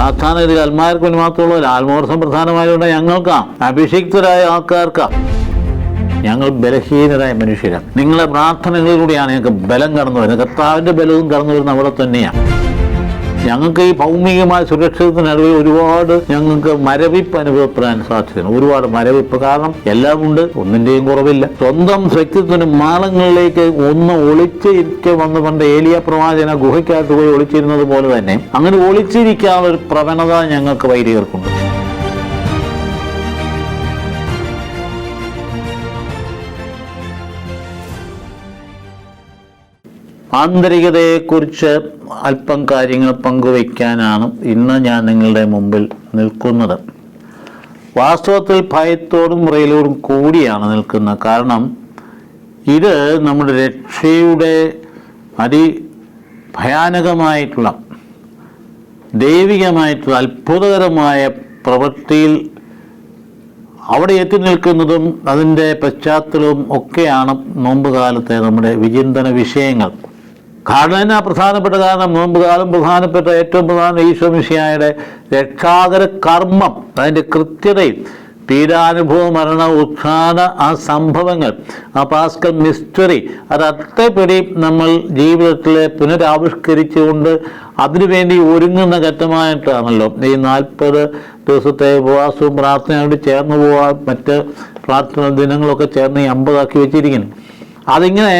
സാധാരണ ഇത് അൽമാർക്ക് വേണ്ടി മാത്രമുള്ള ആത്മവർഷം പ്രധാനമായതുകൊണ്ട് ഞങ്ങൾക്കാ അഭിഷിക്തരായ ആൾക്കാർക്കാ ഞങ്ങൾ ബലഹീനരായ മനുഷ്യരാണ്. നിങ്ങളെ പ്രാർത്ഥനകളിലൂടെയാണ് ഞങ്ങൾക്ക് ബലം കടന്നു വരുന്നത് കർത്താവിന്റെ ബലവും കടന്നു വരുന്നത് അവിടെ തന്നെയാണ്. ഞങ്ങൾക്ക് ഈ ഭൗമികമായ സുരക്ഷിതത്തിനടുവിൽ ഒരുപാട് ഞങ്ങൾക്ക് മരവിപ്പ് അനുഭവപ്പെടാൻ സാധിക്കുന്നു ഒരുപാട് മരവിപ്പ്. കാരണം എല്ലാം ഉണ്ട് ഒന്നിന്റെയും കുറവില്ല. സ്വന്തം വ്യക്തിത്വത്തിന് മാളങ്ങളിലേക്ക് ഒന്ന് ഒളിച്ചിരിക്കെ വന്ന് പണ്ട് ഏലിയ പ്രവാചന ഗുഹയ്ക്കകത്ത് പോയി ഒളിച്ചിരുന്നത് പോലെ തന്നെ അങ്ങനെ ഒളിച്ചിരിക്കാനുള്ള ഒരു പ്രവണത ഞങ്ങൾക്ക് വൈദികർക്കുണ്ട്. ആന്തരികതയെക്കുറിച്ച് അല്പം കാര്യങ്ങൾ പങ്കുവയ്ക്കാനാണ് ഇന്ന് ഞാൻ നിങ്ങളുടെ മുമ്പിൽ നിൽക്കുന്നത്. വാസ്തവത്തിൽ ഭയത്തോടും മുറയിലോടും കൂടിയാണ് നിൽക്കുന്നത്. കാരണം ഇത് നമ്മുടെ രക്ഷയുടെ അതി ഭയാനകമായിട്ടുള്ള ദൈവികമായിട്ടുള്ള അത്ഭുതകരമായ പ്രവൃത്തിയിൽ അവിടെ എത്തി നിൽക്കുന്നതും അതിന്റെ പശ്ചാത്തലവും ഒക്കെയാണ് നോമ്പ് കാലത്തെ നമ്മുടെ വിചിന്തന വിഷയങ്ങൾ. ഘടന പ്രധാനപ്പെട്ട കാരണം നോമ്പ് കാലം പ്രധാനപ്പെട്ട ഏറ്റവും പ്രധാന ഈശ്വമിഷിയായുടെ രക്ഷാകര കർമ്മം അതിന്റെ കൃത്യതയും പീഡാനുഭവ മരണ ഉത്ഥാന ആ സംഭവങ്ങൾ ആ പാസ്കൽ മിസ്റ്ററി അത് അത്രപടി നമ്മൾ ജീവിതത്തിൽ പുനരാവിഷ്കരിച്ചുകൊണ്ട് അതിനുവേണ്ടി ഒരുങ്ങുന്ന ഘട്ടമായിട്ടാണല്ലോ. ഈ നാൽപ്പത് ദിവസത്തെ ഉപവാസവും പ്രാർത്ഥനയോട് ചേർന്ന് പോകാൻ മറ്റ് പ്രാർത്ഥന ദിനങ്ങളൊക്കെ ചേർന്ന് ഈ അമ്പതാക്കി വെച്ചിരിക്കുന്നു. അതിങ്ങനെ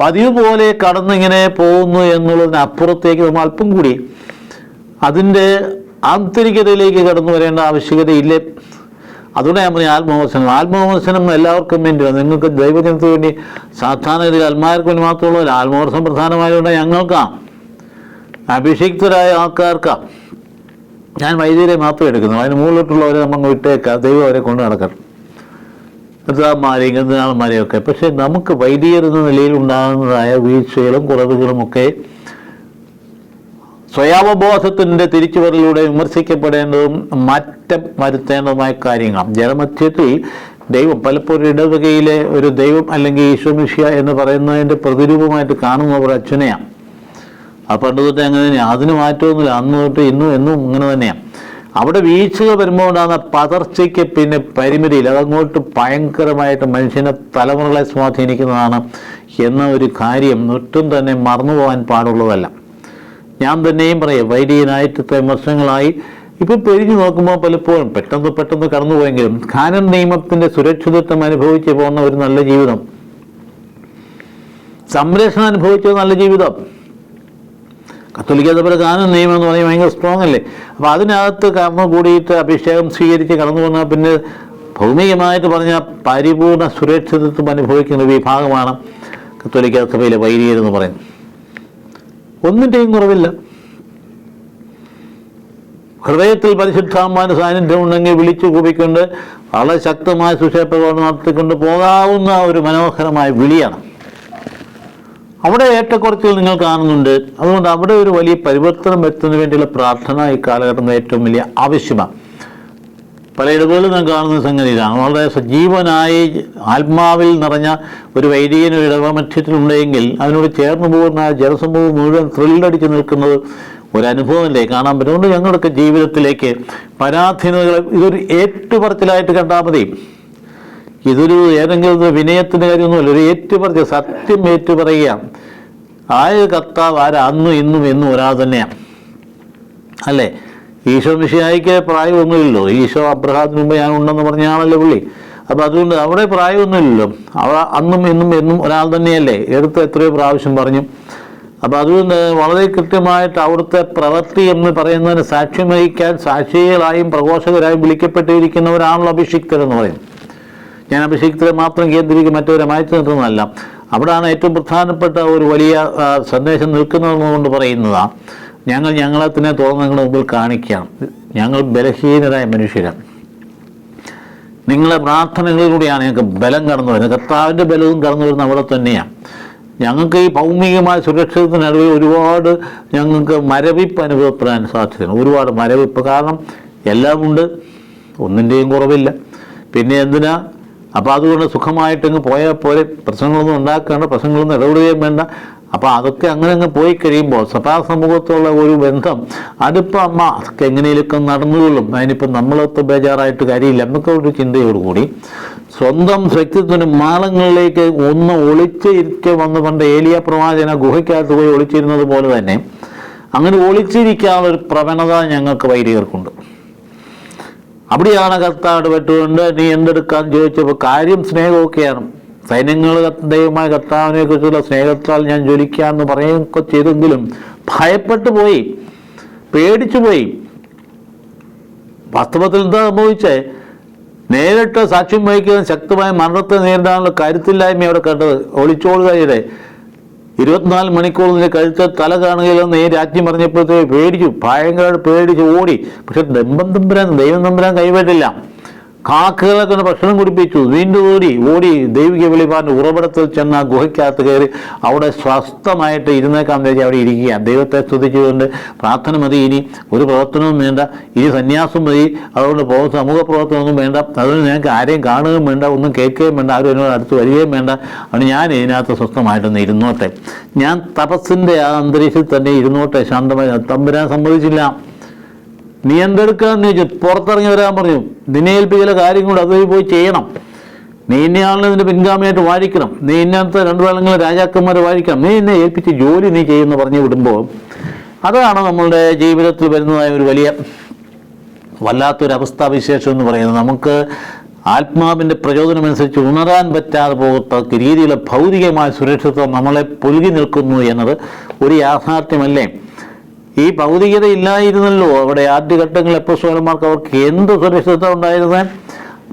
പതിവ് പോലെ കടന്നിങ്ങനെ പോകുന്നു എന്നുള്ളതിന് അപ്പുറത്തേക്ക് നമ്മൾ അല്പം കൂടി അതിന്റെ ആന്തരികതയിലേക്ക് കടന്നു വരേണ്ട ആവശ്യകതയില്ലേ. അതുകൊണ്ട് ഞാൻ പറഞ്ഞു ആത്മവിമർശനം. ആത്മവിമർശനം എല്ലാവർക്കും വേണ്ടിയാണ് നിങ്ങൾക്ക് ദൈവജനത്തിന് വേണ്ടി സാധാരണ ഇതിൽ അൽമാർക്ക് വേണ്ടി മാത്രമുള്ള ആത്മവിമർശനം പ്രധാനമായതുകൊണ്ട് ഞങ്ങൾക്കാം അഭിഷിക്തരായ ആൾക്കാർക്കാം. ഞാൻ വൈദ്യരെ മാത്രം എടുക്കുന്നു. അതിന് മുകളിലോട്ടുള്ളവരെ നമ്മൾ വിട്ടേക്കാം. ദൈവം അവരെ കൊണ്ടു നടക്കട്ടെ. കർത്താന്മാരെയും ഗന്ധനാളന്മാരെയൊക്കെ പക്ഷേ നമുക്ക് വൈദികർ എന്ന നിലയിൽ ഉണ്ടാകുന്നതായ വീഴ്ചകളും കുറവുകളും ഒക്കെ സ്വയാവബോധത്തിന്റെ തിരിച്ചുവരലിലൂടെ വിമർശിക്കപ്പെടേണ്ടതും മാറ്റം വരുത്തേണ്ടതുമായ കാര്യങ്ങളാണ്. ജനമധ്യത്തിൽ ദൈവം പലപ്പോഴും ഇടവകയിലെ ഒരു ദൈവം അല്ലെങ്കിൽ ഈശ്വമിഷ്യ എന്ന് പറയുന്നതിന്റെ പ്രതിരൂപമായിട്ട് കാണുന്ന ഒരു അച്ഛനെയാണ്. ആ പണ്ട് തൊട്ട് അങ്ങനെ തന്നെയാണ് അതിന് മാറ്റമൊന്നുമില്ല. അന്ന് തൊട്ട് ഇന്നും എന്നും ഇങ്ങനെ തന്നെയാണ് അവിടെ വീഴ്ചകൾ വരുമ്പോൾ ഉണ്ടാകുന്ന പതർച്ചയ്ക്ക് പിന്നെ പരിമിതിയില്ല. അതങ്ങോട്ട് ഭയങ്കരമായിട്ട് മനുഷ്യനെ തലമുറകളെ സ്വാധീനിക്കുന്നതാണ് എന്ന ഒരു കാര്യം ഒട്ടും തന്നെ മറന്നു പോകാൻ പാടുള്ളതല്ല. ഞാൻ തന്നെയും പറയാം വൈദികനായിട്ട് ഇത്രയും വർഷങ്ങളായി ഇപ്പം പിരിഞ്ഞു നോക്കുമ്പോൾ പലപ്പോഴും പെട്ടെന്ന് പെട്ടെന്ന് കടന്നുപോയെങ്കിലും കാനൻ നിയമത്തിന്റെ സുരക്ഷിതത്വം അനുഭവിച്ച് പോകുന്ന ഒരു നല്ല ജീവിതം. സംരക്ഷണം അനുഭവിച്ച നല്ല ജീവിതം. കത്തോലിക്ക സഭയുടെ കാനൻ നിയമം എന്ന് പറയുമ്പോൾ ഭയങ്കര സ്ട്രോങ് അല്ലേ? അപ്പോൾ അതിനകത്ത് കടന്നു കൂടിയിട്ട് അഭിഷേകം സ്വീകരിച്ച് കടന്നു വന്നാൽ പിന്നെ ഭൗമികമായിട്ട് പറഞ്ഞാൽ പരിപൂർണ സുരക്ഷിതത്വം അനുഭവിക്കുന്ന വിഭാഗമാണ് കത്തോലിക്ക സഭയിലെ വൈദികർ എന്ന് പറയുന്നത്. ഒന്നിന്റെയും കുറവില്ല. ഹൃദയത്തിൽ പരിശുദ്ധാത്മാവിന്റെ സാന്നിധ്യം ഉണ്ടെങ്കിൽ വിളിച്ചു കൂപ്പിക്കൊണ്ട് വളരെ ശക്തമായ സുശേപ്രകോപം നടത്തിക്കൊണ്ട് പോകാവുന്ന ഒരു മനോഹരമായ വിളിയാണ്. അവിടെ ഏറ്റക്കുറച്ചിൽ നിങ്ങൾ കാണുന്നുണ്ട്. അതുകൊണ്ട് അവിടെ ഒരു വലിയ പരിവർത്തനം വരുത്തുന്നതിന് വേണ്ടിയുള്ള പ്രാർത്ഥന ഈ കാലഘട്ടം ഏറ്റവും വലിയ ആവശ്യമാണ്. പലയിടങ്ങളിലും നാം കാണുന്ന സംഗതി ഇതാണ്. വളരെ സജീവനായി ആത്മാവിൽ നിറഞ്ഞ ഒരു വൈദികൻ ഒരു ഇടവമധ്യത്തിലുണ്ടെങ്കിൽ അതിനോട് ചേർന്ന് പോകുന്ന ജനസമൂഹം മുഴുവൻ ത്രില്ലടിച്ച് നിൽക്കുന്നത് ഒരു അനുഭവമല്ലേ? കാണാൻ പറ്റും. അതുകൊണ്ട് ഞങ്ങളുടെയൊക്കെ ജീവിതത്തിലേക്ക് പരാധീനതകളെ ഇതൊരു ഏറ്റുപറച്ചിലായിട്ട് കണ്ടാൽ മതി. ഇതൊരു ഏതെങ്കിലും വിനയത്തിന്റെ കാര്യമൊന്നുമല്ല ഒരു ഏറ്റുപറച്ച് സത്യം ഏറ്റുപറയുകയാണ്. ആയ കർത്താവ് ആരാ അന്നും ഇന്നും എന്നും ഒരാൾ തന്നെയാണ് അല്ലേ? ഈശോ മിഷിയായിക്ക് പ്രായമൊന്നുമില്ലല്ലോ. ഈശോ അബ്രഹാത്തിന് മുമ്പ് ഞാൻ ഉണ്ടെന്ന് പറഞ്ഞ ആളല്ലേ പുള്ളി. അപ്പം അതുകൊണ്ട് അവിടെ പ്രായമൊന്നുമില്ലല്ലോ. അവ അന്നും ഇന്നും എന്നും ഒരാൾ തന്നെയല്ലേ? എടുത്ത് എത്രയോ പ്രാവശ്യം പറഞ്ഞു. അപ്പം അതുകൊണ്ട് വളരെ കൃത്യമായിട്ട് അവിടുത്തെ പ്രവൃത്തി എന്ന് പറയുന്നതിന് സാക്ഷ്യം വഹിക്കാൻ സാക്ഷികളായും പ്രഘോഷകരായും വിളിക്കപ്പെട്ടിരിക്കുന്നവരാണല്ലോ അഭിഷിക്തരെന്ന് പറയും ഞാൻ അഭിഷേകത്തിലെ മാത്രം കേന്ദ്രീകരിക്കും മറ്റവരെ മാറ്റി നിർത്തുന്നതല്ല. അവിടെയാണ് ഏറ്റവും പ്രധാനപ്പെട്ട ഒരു വലിയ സന്ദേശം നിൽക്കുന്നതെന്നുകൊണ്ട് പറയുന്നതാണ് ഞങ്ങൾ ഞങ്ങളെ തന്നെ തുറന്ന് നിങ്ങളുടെ മുമ്പിൽ കാണിക്കാം. ഞങ്ങൾ ബലഹീനരായ മനുഷ്യരാണ്. നിങ്ങളെ പ്രാർത്ഥനകളിലൂടെയാണ് ഞങ്ങൾക്ക് ബലം കടന്നു വരുന്നത്. കർത്താവിന്റെ ബലവും കടന്നു വരുന്നത് അവിടെ തന്നെയാണ് ഞങ്ങൾക്ക് ഈ ഭൗമികമായ സുരക്ഷിതത്തിനടുവിൽ ഒരുപാട് ഞങ്ങൾക്ക് മരവിപ്പ് അനുഭവപ്പെടാൻ സാധ്യതയാണ് ഒരുപാട് മരവിപ്പ്. കാരണം എല്ലാം ഉണ്ട്. ഒന്നിന്റെയും കുറവില്ല. പിന്നെ എന്തിനാ? അപ്പോൾ അതുകൊണ്ട് സുഖമായിട്ടങ്ങ് പോയാൽ പോലെ പ്രശ്നങ്ങളൊന്നും ഉണ്ടാക്കേണ്ട പ്രശ്നങ്ങളൊന്നും ഇടപെടുകയും വേണ്ട. അപ്പോൾ അതൊക്കെ അങ്ങനെ അങ്ങ് പോയി കഴിയുമ്പോൾ സഭാ സമൂഹത്തുള്ള ഒരു ബന്ധം അതിപ്പോൾ അമ്മ അതൊക്കെ എങ്ങനെയൊക്കെ നടന്നുകൊള്ളും അതിനിപ്പോൾ നമ്മളൊത്ത് ബേജാറായിട്ട് കാര്യമില്ല. എന്നൊക്കെ ഒരു ചിന്തയോടുകൂടി സ്വന്തം വ്യക്തിത്വത്തിന് മാളങ്ങളിലേക്ക് ഒന്ന് ഒളിച്ചിരിക്കെ വന്ന് പണ്ട് ഏലിയ പ്രവാചന ഗുഹയ്ക്കകത്ത് പോയി ഒളിച്ചിരുന്നത് പോലെ തന്നെ അങ്ങനെ ഒളിച്ചിരിക്കാനുള്ള ഒരു പ്രവണത ഞങ്ങൾക്ക് വൈദികർക്കുണ്ട് അവിടെയാണ് കർത്താട് പെട്ടുകൊണ്ട് നീ എന്തെടുക്കാൻ ചോദിച്ചപ്പോൾ കാര്യം സ്നേഹമൊക്കെയാണ്. സൈന്യങ്ങൾ ദൈവമായ കർത്താവിനെ കുറിച്ചുള്ള സ്നേഹത്താൽ ഞാൻ ജ്വലിക്കാമെന്ന് പറയുകയൊക്കെ ചെയ്തെങ്കിലും ഭയപ്പെട്ടു പോയി പേടിച്ചു പോയി. വാസ്തവത്തിൽ എന്താ സംഭവിച്ചേ? നേരിട്ട് സാക്ഷ്യം വഹിക്കുന്ന ശക്തമായ മരണത്തെ നേരിടാനുള്ള കരുത്തില്ലായ്മ അവിടെ കണ്ടത്. ഒളിച്ചോളുകയുടെ ഇരുപത്തിനാല് മണിക്കൂർ നിന്റെ കഴുത്ത് തല കാണുകയില്ലെന്ന് ഈ രാജ്ഞി പറഞ്ഞപ്പോഴത്തേക്ക് പേടിച്ചു. ഭയങ്കരമായിട്ട് പേടിച്ച് ഓടി. പക്ഷെ ദമ്പം തമ്പുരാൻ ദൈവം തമ്പുരാൻ കൈവിട്ടില്ല. കാക്കകളെ കൊണ്ട് ഭക്ഷണം കുടിപ്പിച്ചു. വീണ്ടും ഓടി ഓടി ദൈവിക വെളിപാടിന്റെ ഉറവിടത്തിൽ ചെന്ന ഗുഹയ്ക്കകത്ത് കയറി അവിടെ സ്വസ്ഥമായിട്ട് ഇരുന്നേക്കാൻ വിചാരിച്ച് അവിടെ ഇരിക്കുക ദൈവത്തെ സ്തുതിച്ചുകൊണ്ട് പ്രാർത്ഥന മതി ഇനി. ഒരു പ്രവർത്തനവും വേണ്ട. ഇനി സന്യാസം മതി. അതുകൊണ്ട് പോകുന്ന സമൂഹ പ്രവർത്തനമൊന്നും വേണ്ട. അതുകൊണ്ട് ഞങ്ങൾക്ക് ആരെയും കാണുകയും വേണ്ട. ഒന്നും കേൾക്കുകയും വേണ്ട. ആരും എന്നോട് അടുത്ത് വരികയും വേണ്ട. അതുകൊണ്ട് ഞാൻ ഇതിനകത്ത് സ്വസ്ഥമായിട്ടൊന്ന് ഇരുന്നോട്ടെ. ഞാൻ തപസ്സിന്റെ ആ അന്തരീക്ഷത്തിൽ തന്നെ ഇരുന്നോട്ടെ. ശാന്തമായി. തമ്പുരാൻ സമ്മതിച്ചില്ല. നീ എന്തെടുക്കാന്ന് ചോദിച്ചു. പുറത്തിറങ്ങി വരാൻ പറഞ്ഞു. നിന്നെ ഏൽപ്പിക്കുന്ന കാര്യം കൊണ്ട് അതുവഴി പോയി ചെയ്യണം. നീ ഇന്നയാളിനെ നിന്റെ പിൻഗാമിയായിട്ട് വാഴിക്കണം. നീ ഇന്നത്തെ രണ്ടു വേളങ്ങളിൽ രാജാക്കന്മാരെ വാഴിക്കണം. നീ എന്നെ ഏൽപ്പിച്ച് ജോലി നീ ചെയ്യുമെന്ന് പറഞ്ഞു വിടുമ്പോൾ അതാണ് നമ്മളുടെ ജീവിതത്തിൽ വരുന്നതായ ഒരു വലിയ വല്ലാത്തൊരു അവസ്ഥാവിശേഷം എന്ന് പറയുന്നത്. നമുക്ക് ആത്മാവിന്റെ പ്രചോദനമനുസരിച്ച് ഉണരാൻ പറ്റാതെ പോകത്തക്ക രീതിയിലുള്ള ഭൗതികമായ സുരക്ഷിതത്വം നമ്മളെ പൊലുകി നിൽക്കുന്നു എന്നത് ഒരു യാഥാർത്ഥ്യമല്ലേ? ഈ ഭൗതികത ഇല്ലായിരുന്നല്ലോ അവിടെ ആദ്യഘട്ടങ്ങളിൽ എപ്പോസ്വലന്മാർക്ക് അവർക്ക് എന്ത് സുരക്ഷിതത്വം ഉണ്ടായിരുന്നത്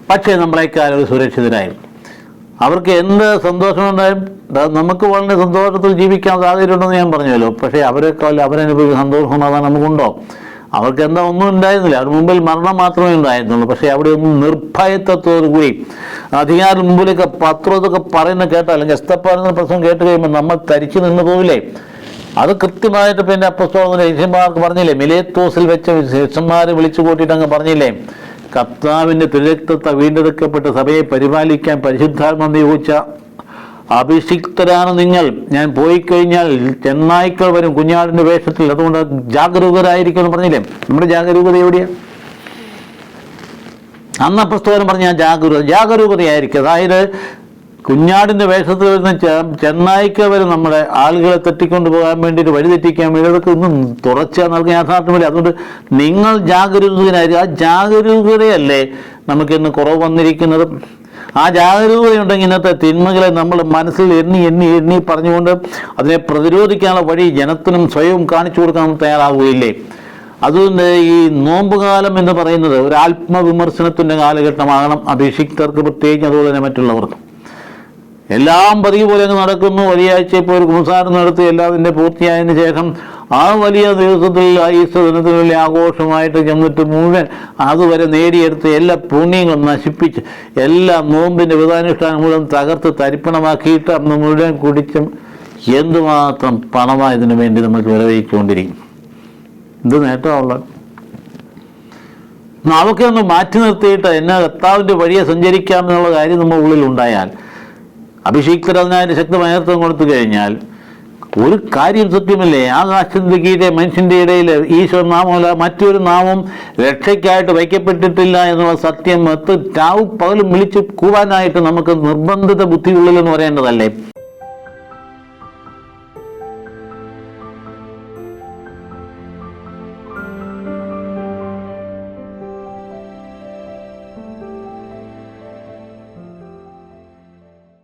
പക്ഷേ നമ്മളെക്കാൾ ഒരു സുരക്ഷിതരായിരുന്നു അവർക്ക് എന്ത് സന്തോഷമുണ്ടായും നമുക്ക് വളരെ സന്തോഷത്തിൽ ജീവിക്കാൻ സാഹചര്യമുണ്ടെന്ന് ഞാൻ പറഞ്ഞല്ലോ. പക്ഷേ അവരെക്കാൾ അവരനുഭവിക്കുന്ന സന്തോഷം സമാധാനം നമുക്കുണ്ടോ? അവർക്ക് എന്താ ഒന്നും ഉണ്ടായിരുന്നില്ല. അവർ മുമ്പിൽ മരണം മാത്രമേ ഉണ്ടായിരുന്നുള്ളൂ. പക്ഷേ അവിടെ ഒന്നും നിർഭയത്വത്തോടു കൂടി അധികാരം മുമ്പിലൊക്കെ പത്രമൊക്കെ പറയുന്ന കേട്ടാൽ അല്ലെങ്കിൽ എസ്തപ്പാടുന്ന പ്രശ്നം കേട്ട് കഴിയുമ്പോൾ നമ്മൾ തരിച്ചു നിന്ന് പോവില്ലേ? അത് കൃത്യമായിട്ട് പിന്നെ അപ്പസ്തോളം ശിഷ്യന്മാർക്ക് പറഞ്ഞില്ലേ? മിലേത്തോസിൽ വെച്ച് ശിഷ്യന്മാരെ വിളിച്ചു കൂട്ടിയിട്ട് അങ്ങ് പറഞ്ഞില്ലേ? കർത്താവിന്റെ തിരക്തത്തെ വീണ്ടെടുക്കപ്പെട്ട സഭയെ പരിപാലിക്കാൻ പരിശുദ്ധാത്മ നിയോഗിച്ച അഭിഷിക്തരാണ് നിങ്ങൾ. ഞാൻ പോയി കഴിഞ്ഞാൽ ചെന്നായ്ക്കൾ വരും കുഞ്ഞാടിന്റെ വേഷത്തിൽ. അതുകൊണ്ട് ജാഗരൂകരായിരിക്കും എന്ന് പറഞ്ഞില്ലേ? നമ്മുടെ ജാഗരൂകത എവിടെയാണ് അന്ന് അപ്പസ്തോലം പറഞ്ഞ ജാഗരൂക ജാഗരൂകതയായിരിക്കും. അതായത് കുഞ്ഞാടിന്റെ വേഷത്തിൽ വരുന്ന ചെന്നായിക്ക വരെ നമ്മുടെ ആളുകളെ തട്ടിക്കൊണ്ട് പോകാൻ വേണ്ടിയിട്ട് വഴിതെറ്റിക്കാൻ വേണ്ടി അതൊക്കെ ഒന്നും തുറച്ച നൽകുന്ന യാഥാർത്ഥ്യമില്ല അതുകൊണ്ട് നിങ്ങൾ ജാഗരൂകനായിരിക്കും ആ ജാഗരൂകതയല്ലേ നമുക്ക് ഇന്ന് കുറവ് വന്നിരിക്കുന്നത്? ആ ജാഗരൂകതയുണ്ടെങ്കിൽ ഇന്നത്തെ തിന്മകളെ നമ്മൾ മനസ്സിൽ എണ്ണി എണ്ണി എണ്ണി പറഞ്ഞുകൊണ്ട് അതിനെ പ്രതിരോധിക്കാനുള്ള വഴി ജനത്തിനും സ്വയവും കാണിച്ചു കൊടുക്കാൻ തയ്യാറാവുകയില്ലേ? അതുകൊണ്ട് ഈ നോമ്പുകാലം എന്ന് പറയുന്നത് ഒരു ആത്മവിമർശനത്തിന്റെ കാലഘട്ടമാകണം. അഭിഷിക്തർക്ക് പ്രത്യേകിച്ച് അതുപോലെ തന്നെ മറ്റുള്ളവർക്കും. എല്ലാം പതിവ് പോലെ അങ്ങ് നടക്കുന്നു. വലിയാഴ്ച ഇപ്പോൾ ഒരു കുംസാരം നടത്തി. എല്ലാതിന്റെ പൂർത്തിയായതിനു ശേഷം ആ വലിയ ദിവസത്തിൽ ഈസ്റ്റർ ദിനത്തിൽ വലിയ ആഘോഷമായിട്ട് ചെന്നിട്ട് മുഴുവൻ അതുവരെ നേടിയെടുത്ത് എല്ലാ പുണ്യങ്ങളും നശിപ്പിച്ച് എല്ലാ നോമ്പിന്റെ വിധാനുഷ്ഠാനം മുഴുവൻ തകർത്ത് തരിപ്പണമാക്കിയിട്ട് അന്ന് മുഴുവൻ കുടിച്ചും എന്തുമാത്രം പണമായി ഇതിനു വേണ്ടി നമ്മൾ ചെലവഴിച്ചുകൊണ്ടിരിക്കും എന്ത് നേട്ടമുള്ളത് നമുക്കൊന്ന് മാറ്റി നിർത്തിയിട്ട് എന്നാ കർത്താവിന്റെ വഴിയെ സഞ്ചരിക്കാം എന്നുള്ള കാര്യം നമ്മുടെ ഉള്ളിൽ ഉണ്ടായാൽ അഭിഷേക്തർ അതിനായിട്ട് ശക്തമായ നേതൃത്വം കൊടുത്തു കഴിഞ്ഞാൽ ഒരു കാര്യം സത്യമല്ലേ? ആകാശത്തിന്റെ കീഴെ മനുഷ്യന്റെ ഇടയിൽ ഈശ്വര നാമമല്ല മറ്റൊരു നാമം രക്ഷയ്ക്കായിട്ട് വയ്ക്കപ്പെട്ടിട്ടില്ല എന്നുള്ള സത്യം എത്ത് രാവും പകലും വിളിച്ച് കൂവാനായിട്ട് നമുക്ക് നിർബന്ധിത ബുദ്ധിയുള്ളിലെന്ന് പറയേണ്ടതല്ലേ?